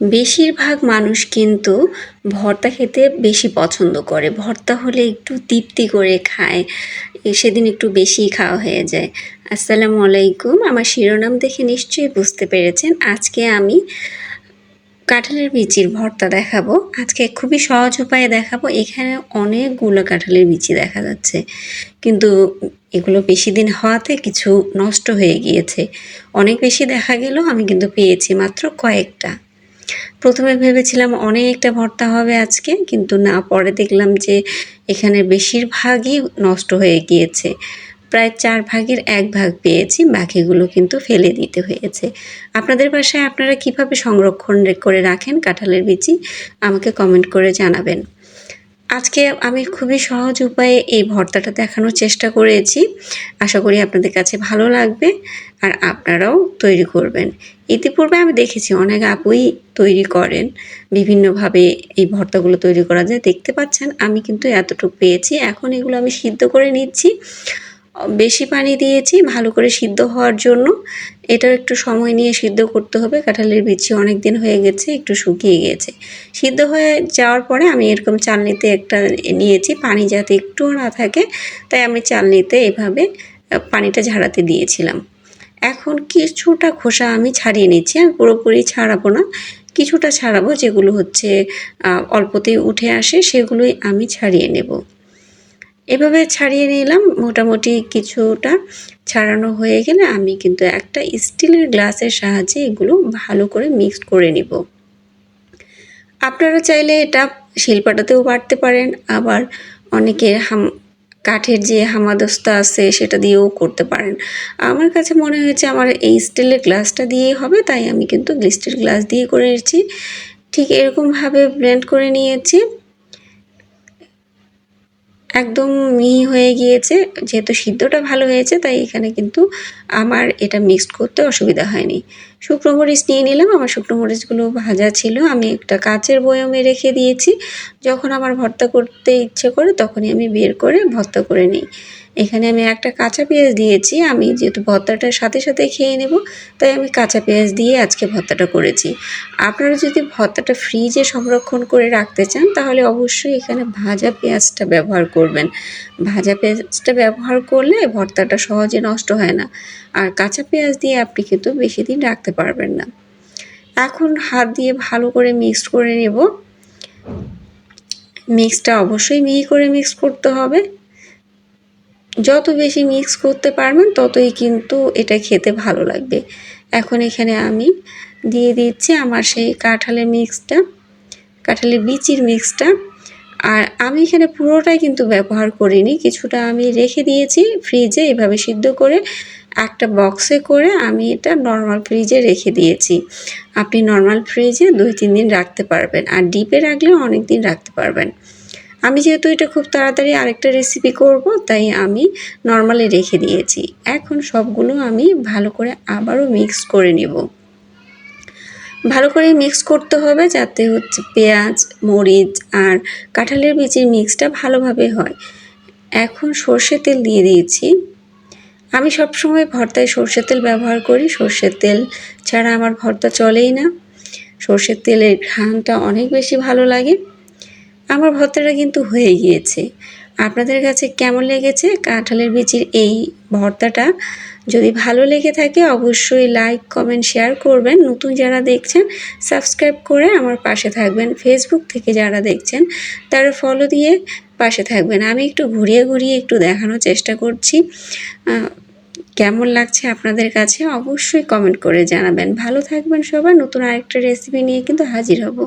বেশিরভাগ মানুষ কিন্তু ভর্তা খেতে বেশি পছন্দ করে। ভর্তা হলে একটু তৃপ্তি করে খায় সেদিন একটু বেশিই খাওয়া হয়ে যায়। আসসালামু আলাইকুম, আমার শিরোনাম দেখে নিশ্চয়ই বুঝতে পেরেছেন। আজকে আমি কাঁঠালের বিচির ভর্তা দেখাবো। আজকে খুবই সহজ উপায়ে দেখাবো। এখানে অনেকগুলো কাঁঠালের বিচি দেখা যাচ্ছে। কিন্তু এগুলো বেশি দিন হওয়াতে কিছু নষ্ট হয়ে গিয়েছে। অনেক বেশি দেখা গেলেও আমি কিন্তু পেয়েছি মাত্র কয়েকটা। প্রথমে ভেবেছিলাম অনেকটা ভর্তা হবে আজকে, কিন্তু না, পরে দেখলাম যে এখানে বেশিরভাগই নষ্ট হয়ে গিয়েছে। প্রায় চার ভাগের এক ভাগ পেয়েছি, বাকিগুলো কিন্তু ফেলে দিতে হয়েছে। আপনাদের বাসায় আপনারা কীভাবে সংরক্ষণ করে রাখেন কাঁঠালের বিচি? আমাকে কমেন্ট করে জানাবেন। আজকে আমি খুবই সহজ উপায়ে এই ভর্তাটা দেখানোর চেষ্টা করেছি। আশা করি আপনাদের কাছে ভালো লাগবে আর আপনারাও তৈরি করবেন। ইতিপূর্বে আমি দেখেছি অনেক আপুই তৈরি করেন। বিভিন্নভাবে এই ভর্তাগুলো তৈরি করা যায়। দেখতে পাচ্ছেন, আমি কিন্তু এতটুকু পেয়েছি। এখন এগুলো আমি সিদ্ধ করে নিচ্ছি। বেশি পানি দিয়েছি ভালো করে সিদ্ধ হওয়ার জন্য। এটাও একটু সময় নিয়ে সিদ্ধ করতে হবে। কাঁঠালের বিচি অনেক দিন হয়ে গেছে, একটু শুকিয়ে গিয়েছে সিদ্ধ হয়ে যাওয়ার পরে আমি এরকম চালনিতে একটা নিয়েছি পানি যাতে একটুও না থাকে, তাই আমি চালনিতে এভাবে পানিটা ঝাড়াতে দিয়েছিলাম। এখন কিছুটা খোসা আমি ছাড়িয়ে নিচ্ছি, আমি পুরোপুরি ছাড়াবো না। কিছুটা ছাড়াবো, যেগুলো হচ্ছে অল্পতেই উঠে আসে, সেগুলোই আমি ছাড়িয়ে নেব। এভাবে ছাড়িয়ে নিলাম। মোটামুটি কিছুটা ছাড়ানো হয়ে গেলে আমি কিন্তু একটা স্টিলের গ্লাসের সাহায্যে এগুলো ভালো করে মিক্সড করে নিব। আপনারা চাইলে এটা শিলপাটাতেও বাড়তে পারেন। আবার অনেকে হাম, কাঠের যে হামাদস্তা আছে সেটা দিয়েও করতে পারেন। আমার কাছে মনে হয়েছে আমার এই স্টিলের গ্লাসটা দিয়েই হবে, তাই আমি কিন্তু স্টিল গ্লাস দিয়ে করেছি। ঠিক এরকমভাবে ব্লেন্ড করে নিয়েছি। একদম মিহি হয়ে গিয়েছে। যেহেতু সিদ্ধটা ভালো হয়েছে, তাই এখানে কিন্তু আমার এটা মিক্সড করতে অসুবিধা হয়নি। শুকনো মরিচ নিয়ে নিলাম। আমার শুকনো মরিচগুলো ভাজা ছিল। আমি একটা কাচের বয়মে রেখে দিয়েছি। যখন আমার ভর্তা করতে ইচ্ছে করে তখনই আমি বের করে ভর্তা করে নিই। এখানে আমি একটা কাঁচা পেঁয়াজ দিয়েছি আমি যেহেতু ভর্তাটার সাথে সাথে খেয়ে নেব, তাই আমি কাঁচা পেঁয়াজ দিয়ে আজকে ভর্তাটা করেছি। আপনারা যদি ভর্তাটা ফ্রিজে সংরক্ষণ করে রাখতে চান, তাহলে অবশ্যই এখানে ভাজা পেঁয়াজটা ব্যবহার করবেন। ভাজা পেঁয়াজটা ব্যবহার করলে ভর্তাটা সহজে নষ্ট হয় না। আর কাঁচা পেঁয়াজ দিয়ে আপনি কিন্তু বেশি দিন রাখতে পারবেন না। এখন হাত দিয়ে ভালো করে মিক্সড করে নেব। মিক্সটা অবশ্যই মিহি করে মিক্স করতে হবে। যত বেশি মিক্স করতে পারবেন, ততই কিন্তু এটা খেতে ভালো লাগবে। এখন এখানে আমি দিয়ে দিচ্ছি আমার সেই কাঁঠালের মিক্সটা কাঁঠালের বিচির মিক্সটা আর আমি এখানে পুরোটাই কিন্তু ব্যবহার করিনি। কিছুটা আমি রেখে দিয়েছি ফ্রিজে এভাবে সিদ্ধ করে, একটা বক্সে করে আমি এটা নর্মাল ফ্রিজে রেখে দিয়েছি। আপনি নর্মাল ফ্রিজে দুই, তিন দিন রাখতে পারবেন আর ডিপে রাখলে অনেক দিন রাখতে পারবেন। আমি যেহেতু এটা খুব তাড়াতাড়ি আরেকটা রেসিপি করব, তাই আমি নর্মালে রেখে দিয়েছি। এখন সবগুলো আমি ভালো করে আবারও মিক্স করে নেব। ভালো করে মিক্স করতে হবে যাতে হচ্ছে পেঁয়াজ, মরিচ আর কাঁঠালের বীজের মিক্সটা ভালোভাবে হয়। এখন সর্ষে তেল দিয়ে দিয়েছি। আমি সবসময় ভর্তায় সর্ষের তেল ব্যবহার করি। সর্ষের তেল ছাড়া আমার ভর্তা চলেই না। সর্ষের তেলের ঘ্রাণটা অনেক বেশি ভালো লাগে। আমার ভর্তাটা কিন্তু হয়ে গিয়েছে। আপনাদের কাছে কেমন লেগেছে কাঁঠালের বিচির এই ভর্তাটা? যদি ভালো লেগে থাকে, অবশ্যই লাইক কমেন্ট শেয়ার করবেন। নতুন যারা দেখছেন সাবস্ক্রাইব করে আমার পাশে থাকবেন। ফেসবুক থেকে যারা দেখছেন, তারা ফলো দিয়ে পাশে থাকবেন। আমি একটু ঘুরিয়ে ঘুরিয়ে একটু দেখানোর চেষ্টা করছি। কেমন লাগছে আপনাদের কাছে? অবশ্যই কমেন্ট করে জানাবেন। ভালো থাকবেন সবাই। নতুন আরেকটা রেসিপি নিয়ে কিন্তু হাজির হব।